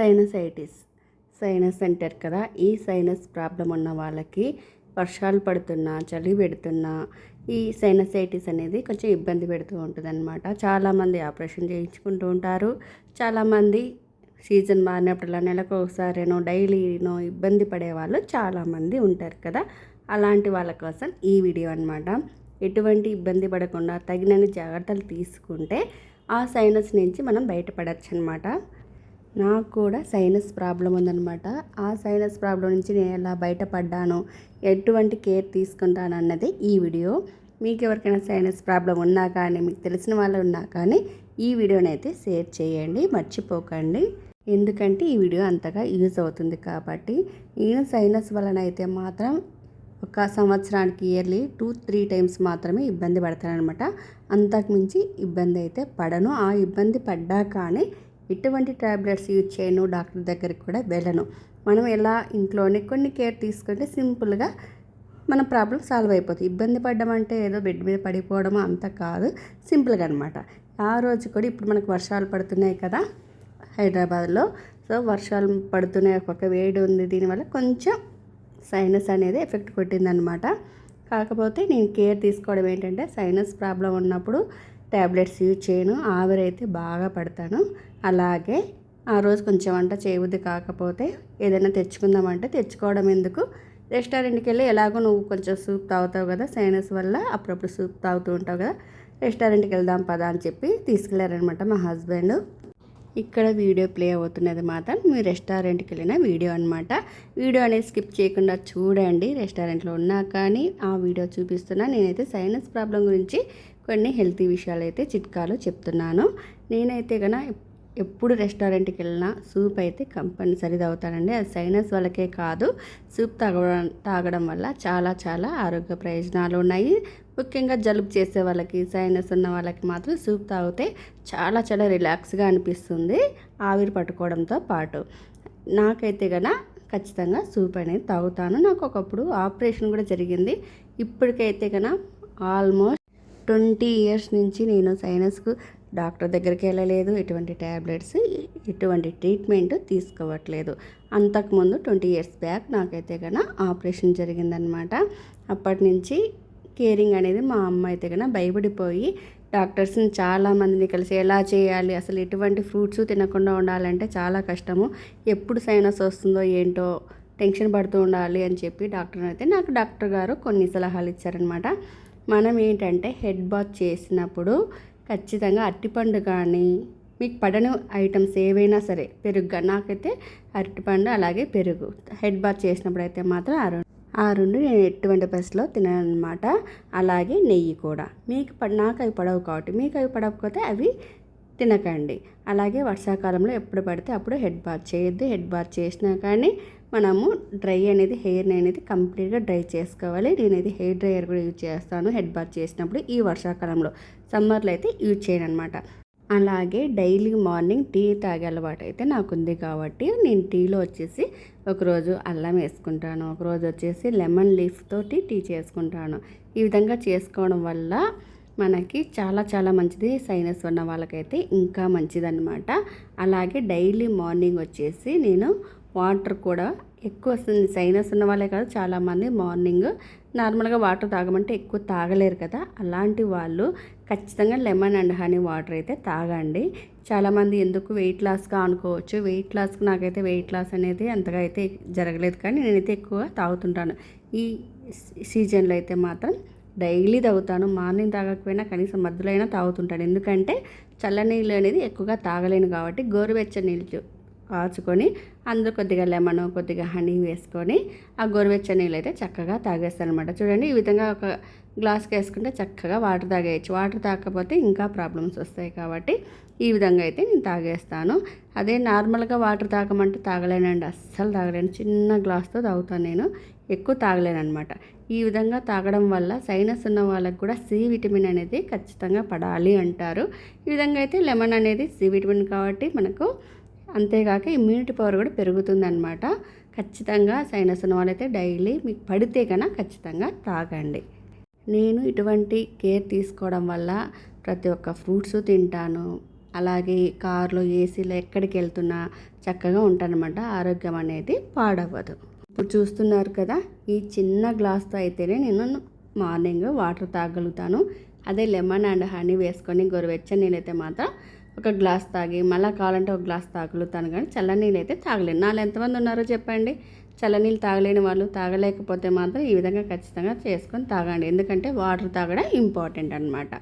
Sinusitis sinus అంటారు కదా ఈ సైనస్ ప్రాబ్లం ఉన్న వాళ్ళకి వర్షాలు పడుతున్నా చలి పెడుతున్నా ఈ సైనసైటిస్ అనేది కొంచెం ఇబ్బంది పెడుతూ ఉంటుంది అనమాట చాలామంది ఆపరేషన్ చేయించుకుంటూ ఉంటారు. చాలామంది సీజన్ మారినప్పుడల్లా నెలకు ఒకసారేనో డైలీనో ఇబ్బంది పడే వాళ్ళు చాలామంది ఉంటారు కదా. అలాంటి వాళ్ళ కోసం ఈ వీడియో అనమాట ఎటువంటి ఇబ్బంది పడకుండా తగినన్ని జాగ్రత్తలు తీసుకుంటే ఆ సైనస్ నుంచి మనం బయటపడచ్చు అనమాట నాకు కూడా సైనస్ ప్రాబ్లం ఉందన్నమాట. ఆ సైనస్ ప్రాబ్లం నుంచి నేను ఎలా బయటపడ్డాను ఎటువంటి కేర్ తీసుకుంటాను అన్నది ఈ వీడియో. మీకు ఎవరికైనా సైనస్ ప్రాబ్లం ఉన్నా కానీ మీకు తెలిసిన వాళ్ళు ఉన్నా కానీ ఈ వీడియోని అయితే షేర్ చేయండి మర్చిపోకండి. ఎందుకంటే ఈ వీడియో అంతగా యూజ్ అవుతుంది కాబట్టి నేను సైనస్ వలన అయితే మాత్రం ఒక సంవత్సరానికి ఇయర్లీ టూ త్రీ టైమ్స్ మాత్రమే ఇబ్బంది పడతానమాట అంతకుమించి ఇబ్బంది అయితే పడను. ఆ ఇబ్బంది పడ్డా కానీ ఎటువంటి ట్యాబ్లెట్స్ యూజ్ చేయను డాక్టర్ దగ్గరికి కూడా వెళ్ళను. మనం ఎలా ఇంట్లోనే కొన్ని కేర్ తీసుకుంటే సింపుల్గా మన ప్రాబ్లం సాల్వ్ అయిపోతుంది. ఇబ్బంది పడ్డం అంటే ఏదో బెడ్ మీద పడిపోవడం అంత కాదు. సింపుల్గా అనమాట ఆ రోజు కూడా ఇప్పుడు మనకు వర్షాలు పడుతున్నాయి కదా హైదరాబాద్లో. సో వర్షాలు పడుతున్నాయి. ఒక వేడి ఉంది. దీనివల్ల కొంచెం సైనస్ అనేది ఎఫెక్ట్ కొట్టిందనమాట కాకపోతే నేను కేర్ తీసుకోవడం ఏంటంటే సైనస్ ప్రాబ్లం ఉన్నప్పుడు ట్యాబ్లెట్స్ యూజ్ చేయను. ఆవిరైతే బాగా పడతాను. అలాగే ఆ రోజు కొంచెం వంట చేయవద్దు కాకపోతే ఏదైనా తెచ్చుకుందామంటే తెచ్చుకోవడం ఎందుకు? రెస్టారెంట్కి వెళ్ళి ఎలాగో నువ్వు కొంచెం సూప్ తాగుతావు కదా సైనస్ వల్ల అప్పుడప్పుడు సూప్ తాగుతూ ఉంటావు కదా రెస్టారెంట్కి వెళ్దాం పదా అని చెప్పి తీసుకెళ్ళారనమాట మా హస్బెండ్. ఇక్కడ వీడియో ప్లే అవుతున్నది మాత్రం మీ రెస్టారెంట్కి వెళ్ళిన వీడియో అనమాట వీడియో అనేది స్కిప్ చేయకుండా చూడండి రెస్టారెంట్లో ఉన్నా కానీ ఆ వీడియో చూపిస్తున్నా. నేనైతే సైనస్ ప్రాబ్లం గురించి కొన్ని హెల్తీ విషయాలు అయితే చిట్కాలు చెప్తున్నాను. నేనైతే కనుక ఎప్పుడు రెస్టారెంట్కి వెళ్ళినా సూప్ అయితే కంపల్సరీ తాగుతానండి. అది సైనస్ వాళ్ళకే కాదు. సూప్ తాగడం తాగడం వల్ల చాలా చాలా ఆరోగ్య ప్రయోజనాలు ఉన్నాయి. ముఖ్యంగా జలుబు చేసే వాళ్ళకి సైనస్ ఉన్న వాళ్ళకి మాత్రం సూప్ తాగితే చాలా చాలా రిలాక్స్గా అనిపిస్తుంది. ఆవిరి పట్టుకోవడంతో పాటు నాకైతే కనుక ఖచ్చితంగా సూప్ అనేది తాగుతాను. నాకు ఒకప్పుడు ఆపరేషన్ కూడా జరిగింది. ఇప్పటికైతే కనుక ఆల్మోస్ట్ ట్వంటీ ఇయర్స్ నుంచి నేను సైనస్కు డాక్టర్ దగ్గరికి వెళ్ళలేదు ఎటువంటి ట్యాబ్లెట్స్ ఎటువంటి ట్రీట్మెంట్ తీసుకోవట్లేదు. అంతకుముందు ట్వంటీ ఇయర్స్ బ్యాక్ నాకైతే కన్నా ఆపరేషన్ జరిగిందనమాట. అప్పటి నుంచి కేరింగ్ అనేది మా అమ్మ అయితే కన్నా భయపడిపోయి డాక్టర్స్ని చాలామందిని కలిసి ఎలా చేయాలి అసలు ఎటువంటి ఫ్రూట్స్ తినకుండా ఉండాలంటే చాలా కష్టము. ఎప్పుడు సైనస్ వస్తుందో ఏంటో టెన్షన్ పడుతూ ఉండాలి అని చెప్పి డాక్టర్ అయితే నాకు డాక్టర్ గారు కొన్ని సలహాలు ఇచ్చారనమాట. మనం ఏంటంటే హెడ్ బాత్ చేసినప్పుడు ఖచ్చితంగా అరటిపండు కానీ మీకు పడని ఐటమ్స్ ఏవైనా సరే పెరుగు నాకైతే అరటిపండు అలాగే పెరుగు. హెడ్ బాత్ చేసినప్పుడు అయితే మాత్రం ఆ రెండు ఆ రెండు నేను ఎటువంటి బస్సులో తిననమాట అలాగే నెయ్యి కూడా. మీకు పడ నాకు అవి పడవు కాబట్టి మీకు అవి పడకపోతే అవి తినకండి. అలాగే వర్షాకాలంలో ఎప్పుడు పడితే అప్పుడు హెడ్ బాత్ చేయొద్దు. హెడ్ బాత్ చేసినా కానీ మనము డ్రై అనేది హెయిర్ని అనేది కంప్లీట్గా డ్రై చేసుకోవాలి. నేనైతే హెయిర్ డ్రైయర్ కూడా యూజ్ చేస్తాను. హెడ్ బాత్ చేసినప్పుడు ఈ వర్షాకాలంలో. సమ్మర్లో అయితే యూజ్ చేయను అనమాట అలాగే డైలీ మార్నింగ్ టీ తాగే అలవాటు అయితే నాకు ఉంది కాబట్టి నేను టీలో వచ్చేసి ఒకరోజు అల్లం వేసుకుంటాను. ఒకరోజు వచ్చేసి లెమన్ లీఫ్ తోటి టీ చేసుకుంటాను. ఈ విధంగా చేసుకోవడం వల్ల మనకి చాలా చాలా మంచిది. సైనస్ ఉన్న వాళ్ళకైతే ఇంకా మంచిదన్నమాట. అలాగే డైలీ మార్నింగ్ వచ్చేసి నేను వాటర్ కూడా ఎక్కువ వస్తుంది. సైనస్ ఉన్న వాళ్ళే కాదు చాలామంది మార్నింగ్ నార్మల్గా వాటర్ తాగమంటే ఎక్కువ తాగలేరు కదా. అలాంటి వాళ్ళు ఖచ్చితంగా లెమన్ అండ్ హనీ వాటర్ అయితే తాగండి. చాలామంది ఎందుకు వెయిట్ లాస్గా అనుకోవచ్చు. వెయిట్ లాస్కి నాకైతే వెయిట్ లాస్ అనేది అంతగా అయితే జరగలేదు. కానీ నేనైతే ఎక్కువ తాగుతుంటాను. ఈ సీజన్లో అయితే మాత్రం డైలీ తాగుతాను. మార్నింగ్ తాగకపోయినా కనీసం మధ్యలో అయినా తాగుతుంటాను. ఎందుకంటే చల్లనీళ్ళు అనేది ఎక్కువగా తాగలేను కాబట్టి గోరువెచ్చ నీళ్ళు కాచుకొని అందులో కొద్దిగా లెమన్ కొద్దిగా హనీ వేసుకొని ఆ గోరువెచ్చని నీళ్ళు అయితే చక్కగా తాగేస్తాను అనమాట చూడండి ఈ విధంగా ఒక గ్లాస్కి వేసుకుంటే చక్కగా వాటర్ తాగేయచ్చు. వాటర్ తాగకపోతే ఇంకా ప్రాబ్లమ్స్ వస్తాయి కాబట్టి ఈ విధంగా అయితే నేను తాగేస్తాను. అదే నార్మల్గా వాటర్ తాగమంటే తాగలేనండి అస్సలు తాగలేను. చిన్న గ్లాస్తో తాగుతాను నేను ఎక్కువ తాగలేను అనమాట ఈ విధంగా తాగడం వల్ల సైనస్ ఉన్న వాళ్ళకి కూడా సి విటమిన్ అనేది ఖచ్చితంగా పడాలి అంటారు. ఈ విధంగా అయితే లెమన్ అనేది సి విటమిన్ కాబట్టి మనకు అంతేకాక ఇమ్యూనిటీ పవర్ కూడా పెరుగుతుందనమాట ఖచ్చితంగా సైనస్ వాళ్ళైతే డైలీ మీకు పడితే కన్నా ఖచ్చితంగా తాగండి. నేను ఇటువంటి కేర్ తీసుకోవడం వల్ల ప్రతి ఒక్క ఫ్రూట్స్ తింటాను. అలాగే కార్లో ఏసీలో ఎక్కడికి వెళ్తున్నా చక్కగా ఉంటానమాట ఆరోగ్యం అనేది పాడవ్వదు. ఇప్పుడు చూస్తున్నారు కదా ఈ చిన్న గ్లాస్తో అయితేనే నేను మార్నింగ్ వాటర్ తాగలుగుతాను. అదే లెమన్ అండ్ హనీ వేసుకొని గోరువెచ్చని నీళ్ళైతే మాత్రం ఒక గ్లాస్ తాగి మళ్ళీ కావాలంటే ఒక గ్లాస్ తాగలుగుతాను కానీ చల్లనీళ్ళు అయితే తాగలేను. నాలో ఎంతమంది ఉన్నారో చెప్పండి. చల్లనీళ్ళు తాగలేని వాళ్ళు తాగలేకపోతే మాత్రం ఈ విధంగా ఖచ్చితంగా చేసుకొని తాగండి. ఎందుకంటే వాటర్ తాగడం ఇంపార్టెంట్ అనమాట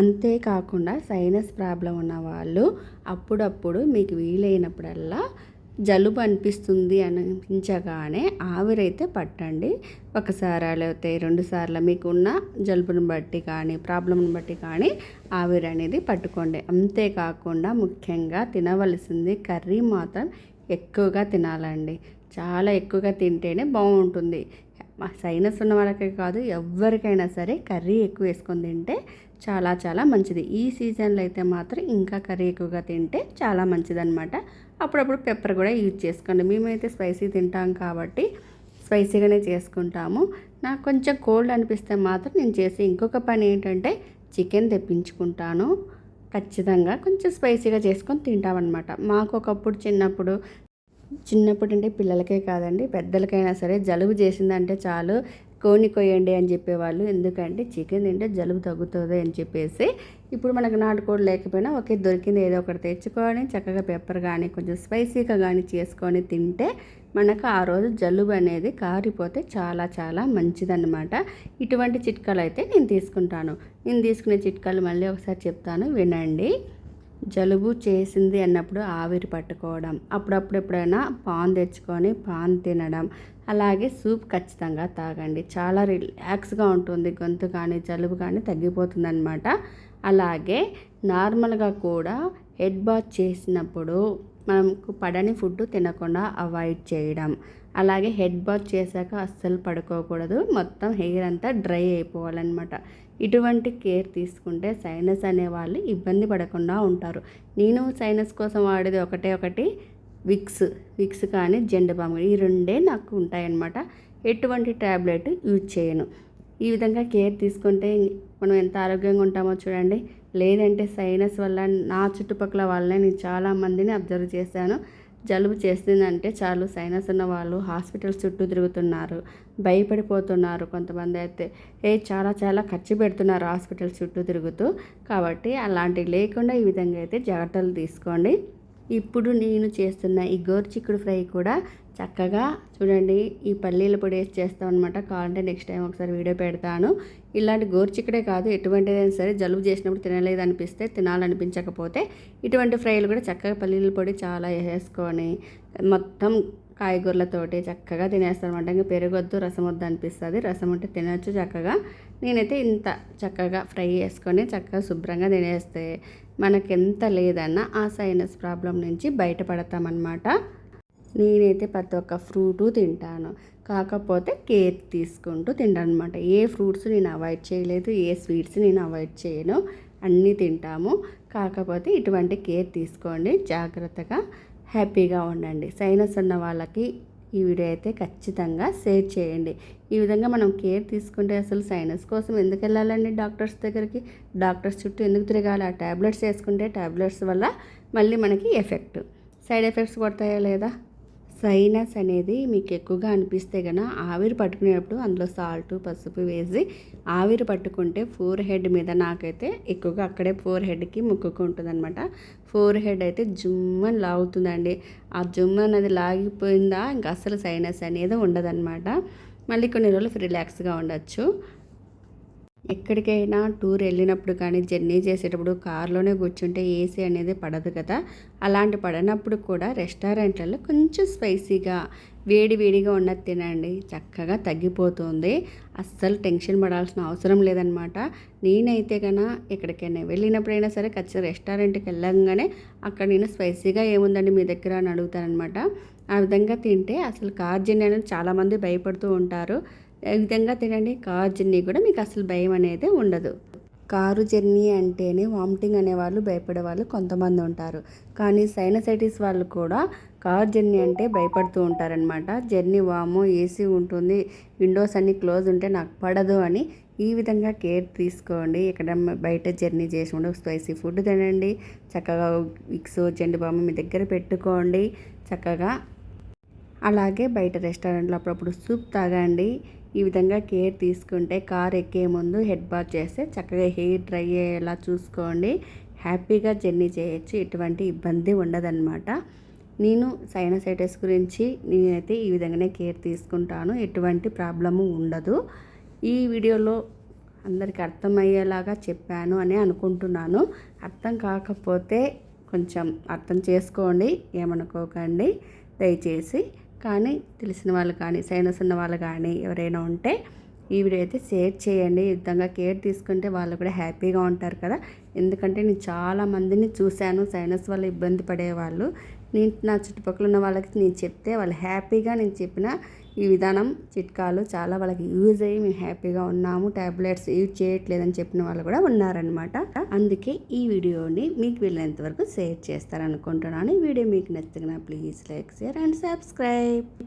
అంతేకాకుండా సైనస్ ప్రాబ్లం ఉన్న వాళ్ళు అప్పుడప్పుడు మీకు వీలైనప్పుడల్లా జలుబు అనిపిస్తుంది అనిపించగానే ఆవిరైతే పట్టండి. ఒకసారి లేకపోతే రెండు సార్లు మీకున్న జలుబుని బట్టి కానీ ప్రాబ్లంని బట్టి కానీ ఆవిరి అనేది పట్టుకోండి. అంతేకాకుండా ముఖ్యంగా తినవలసింది కర్రీ మాత్రం ఎక్కువగా తినాలండి. చాలా ఎక్కువగా తింటేనే బాగుంటుంది. సైనస్ ఉన్న వాళ్ళకే కాదు ఎవరికైనా సరే కర్రీ ఎక్కువ వేసుకొని తింటే చాలా చాలా మంచిది. ఈ సీజన్లో అయితే మాత్రం ఇంకా కర్రీ ఎక్కువగా తింటే చాలా మంచిది అనమాట అప్పుడప్పుడు పెప్పర్ కూడా యూజ్ చేసుకోండి. మేమైతే స్పైసీ తింటాం కాబట్టి స్పైసీగానే చేసుకుంటాము. నాకు కొంచెం కోల్డ్ అనిపిస్తే మాత్రం నేను చేసే ఇంకొక పని ఏంటంటే చికెన్ తెప్పించుకుంటాను. ఖచ్చితంగా కొంచెం స్పైసీగా చేసుకొని తింటామన్నమాట. మాకు ఒకప్పుడు చిన్నప్పుడు చిన్నప్పుడు అంటే పిల్లలకే కాదండి పెద్దలకైనా సరే జలుబు చేసిందంటే చాలు. కోని కొయ్యండి అని చెప్పేవాళ్ళు. ఎందుకంటే చికెన్ తింటే జలుబు తగ్గుతుంది అని చెప్పేసి ఇప్పుడు మనకు నాటుకోడి లేకపోయినా ఒకే దొరికింది ఏదో ఒకటి తెచ్చుకొని చక్కగా పెప్పర్ కానీ కొంచెం స్పైసీగా కానీ చేసుకొని తింటే మనకు ఆ రోజు జలుబు అనేది కారిపోతే చాలా చాలా మంచిదన్నమాట. ఇటువంటి చిట్కాలు అయితే నేను తీసుకుంటాను. నేను తీసుకునే చిట్కాలు మళ్ళీ ఒకసారి చెప్తాను. వినండి. జలుబు చేసింది అన్నప్పుడు ఆవిరి పట్టుకోవడం. అప్పుడప్పుడు ఎప్పుడైనా పాన్ తెచ్చుకొని పాన్ తినడం. అలాగే సూప్ ఖచ్చితంగా తాగండి. చాలా రిలాక్స్గా ఉంటుంది. గొంతు కానీ జలుబు కానీ తగ్గిపోతుందన్నమాట. అలాగే నార్మల్గా కూడా హెడ్ బాత్ చేసినప్పుడు మనకు పడని ఫుడ్ తినకుండా అవాయిడ్ చేయడం. అలాగే హెడ్ బాత్ చేశాక అస్సలు పడుకోకూడదు. మొత్తం హెయిర్ అంతా డ్రై అయిపోవాలన్నమాట. ఇటువంటి కేర్ తీసుకుంటే సైనస్ అనే వాళ్ళు ఇబ్బంది పడకుండా ఉంటారు. నేను సైనస్ కోసం వాడేది ఒకటే ఒకటి విక్స్ విక్స్ కానీ జెండు బామ్ ఈ రెండే నాకు ఉంటాయన్నమాట. ఎటువంటి ట్యాబ్లెట్ యూజ్ చేయను. ఈ విధంగా కేర్ తీసుకుంటే మనం ఎంత ఆరోగ్యంగా ఉంటామో చూడండి. లేదంటే సైనస్ వల్ల నా చుట్టుపక్కల వాళ్ళనే నేను చాలామందిని అబ్జర్వ్ చేశాను. జలుబు చేసిందంటే చాలు సైనస్ ఉన్న వాళ్ళు హాస్పిటల్స్ చుట్టూ తిరుగుతున్నారు. భయపడిపోతున్నారు కొంతమంది అయితే. ఏ చాలా చాలా ఖర్చు పెడుతున్నారు హాస్పిటల్ చుట్టూ తిరుగుతూ. కాబట్టి అలాంటివి లేకుండా ఈ విధంగా అయితే జాగ్రత్తలు తీసుకోండి. ఇప్పుడు నేను చేస్తున్న ఈ గోరుచిక్కుడు ఫ్రై కూడా చక్కగా చూడండి ఈ పల్లీల పొడి వేసి చేస్తాం అనమాట కావాలంటే నెక్స్ట్ టైం ఒకసారి వీడియో పెడతాను. ఇలాంటి గోరుచిక్కుడే కాదు ఎటువంటిదైనా సరే జలుబు చేసినప్పుడు తినలేదు అనిపిస్తే తినాలనిపించకపోతే ఇటువంటి ఫ్రైలు కూడా చక్కగా పల్లీల పొడి చాలా వేసుకొని మొత్తం కాయగూరలతోటి చక్కగా తినేస్తాను అనమాట ఇంకా పెరుగొద్దు రసం వద్దు అనిపిస్తుంది. రసం ఉంటే తినచ్చు చక్కగా. నేనైతే ఇంత చక్కగా ఫ్రై చేసుకొని చక్కగా శుభ్రంగా తినేస్తే మనకెంత లేదన్నా ఆ సైనస్ ప్రాబ్లం నుంచి బయటపడతామన్నమాట. నేనైతే ప్రతి ఒక్క ఫ్రూటు తింటాను. కాకపోతే కేర్ తీసుకుంటూ తింటాను అనమాట ఏ ఫ్రూట్స్ నేను అవాయిడ్ చేయలేదు ఏ స్వీట్స్ నేను అవాయిడ్ చేయను. అన్నీ తింటాము. కాకపోతే ఇటువంటి కేర్ తీసుకోండి జాగ్రత్తగా. హ్యాపీగా ఉండండి. సైనస్ ఉన్న వాళ్ళకి ఈ వీడియో అయితే ఖచ్చితంగా షేర్ చేయండి. ఈ విధంగా మనం కేర్ తీసుకుంటే అసలు సైనస్ కోసం ఎందుకు వెళ్ళాలండి డాక్టర్స్ దగ్గరికి? డాక్టర్స్ చుట్టూ ఎందుకు తిరగాలి? ఆ ట్యాబ్లెట్స్ వేసుకుంటే ట్యాబ్లెట్స్ వల్ల మళ్ళీ మనకి ఎఫెక్ట్. సైడ్ ఎఫెక్ట్స్ కొడతాయా లేదా? సైనస్ అనేది మీకు ఎక్కువగా అనిపిస్తే కనుక ఆవిరి పట్టుకునేటప్పుడు అందులో సాల్ట్ పసుపు వేసి ఆవిరి పట్టుకుంటే ఫోర్ హెడ్ మీద నాకైతే ఎక్కువగా అక్కడే ఫోర్ హెడ్కి ముక్కుకుంటుంది అనమాట ఫోర్ హెడ్ అయితే జుమ్మని లాగుతుందండి. ఆ జుమ్ అనేది లాగిపోయిందా? ఇంకా అసలు సైనస్ అనేది ఉండదన్నమాట. మళ్ళీ కొన్ని రోజులు రిలాక్స్గా ఉండొచ్చు. ఎక్కడికైనా టూర్ వెళ్ళినప్పుడు కానీ జర్నీ చేసేటప్పుడు కారులోనే కూర్చుంటే ఏసీ అనేది పడదు కదా. అలాంటి పడనప్పుడు కూడా రెస్టారెంట్లలో కొంచెం స్పైసీగా వేడి వేడిగా ఉన్నది తినండి. చక్కగా తగ్గిపోతుంది. అస్సలు టెన్షన్ పడాల్సిన అవసరం లేదనమాట. నేనైతే కన్నా ఎక్కడికైనా వెళ్ళినప్పుడైనా సరే ఖచ్చితంగా రెస్టారెంట్కి వెళ్ళంగానే అక్కడ నేను స్పైసీగా ఏముందండి మీ దగ్గర అని అడుగుతానమాట ఆ విధంగా తింటే అసలు కార్ జర్నీ అనేది చాలామంది భయపడుతూ ఉంటారు. ఈ విధంగా తినండి? కార్ జర్నీ కూడా మీకు అసలు భయం అనేది ఉండదు. కారు జర్నీ అంటేనే వామిటింగ్ అనేవాళ్ళు భయపడే వాళ్ళు కొంతమంది ఉంటారు. కానీ సైనసైటిస్ వాళ్ళు కూడా కార్ జర్నీ అంటే భయపడుతూ ఉంటారనమాట జర్నీ వాము ఏసీ ఉంటుంది విండోస్ అన్నీ క్లోజ్ ఉంటే నాకు పడదు అని ఈ విధంగా కేర్ తీసుకోండి. ఎక్కడ బయట జర్నీ చేసినప్పుడు స్పైసీ ఫుడ్ తినండి. చక్కగా విక్స్ జెండుబాము మీ దగ్గర పెట్టుకోండి. చక్కగా అలాగే బయట రెస్టారెంట్లో అప్పుడప్పుడు సూప్ తాగండి. ఈ విధంగా కేర్ తీసుకుంటే కార్ ఎక్కే ముందు హెడ్ బాత్ చేస్తే చక్కగా హెయిర్ డ్రై అయ్యేలా చూసుకోండి. హ్యాపీగా జర్నీ చేయొచ్చు ఎటువంటి ఇబ్బంది ఉండదన్నమాట. నేను సైనసైటిస్ గురించి నేనైతే ఈ విధంగానే కేర్ తీసుకుంటాను ఎటువంటి ప్రాబ్లము ఉండదు. ఈ వీడియోలో అందరికి అర్థమయ్యేలాగా చెప్పాను అని అనుకుంటున్నాను. అర్థం కాకపోతే కొంచెం అర్థం చేసుకోండి ఏమనుకోకండి. దయచేసి కానీ తెలిసిన వాళ్ళు కానీ సైనస్ ఉన్న వాళ్ళు కానీ ఎవరైనా ఉంటే ఈ వీడియో అయితే షేర్ చేయండి. ఈ విధంగా కేర్ తీసుకుంటే వాళ్ళు కూడా హ్యాపీగా ఉంటారు కదా. ఎందుకంటే నేను చాలా మందిని చూశాను. సైనస్ వల్ల ఇబ్బంది పడేవాళ్ళు. నేను నా చుట్టుపక్కల ఉన్న వాళ్ళకి నేను చెప్తే వాళ్ళు హ్యాపీగా నేను చెప్పిన ఈ విధానం చిట్కాలు చాలా వాళ్ళకి యూజ్ అయ్యి మేము హ్యాపీగా ఉన్నాము ట్యాబ్లెట్స్ యూజ్ చేయట్లేదని చెప్పిన వాళ్ళు కూడా ఉన్నారనమాట అందుకే ఈ వీడియోని మీకు వీళ్ళంత వరకు షేర్ చేస్తారనుకుంటున్నాను. ఈ వీడియో మీకు నచ్చిన please like share and subscribe.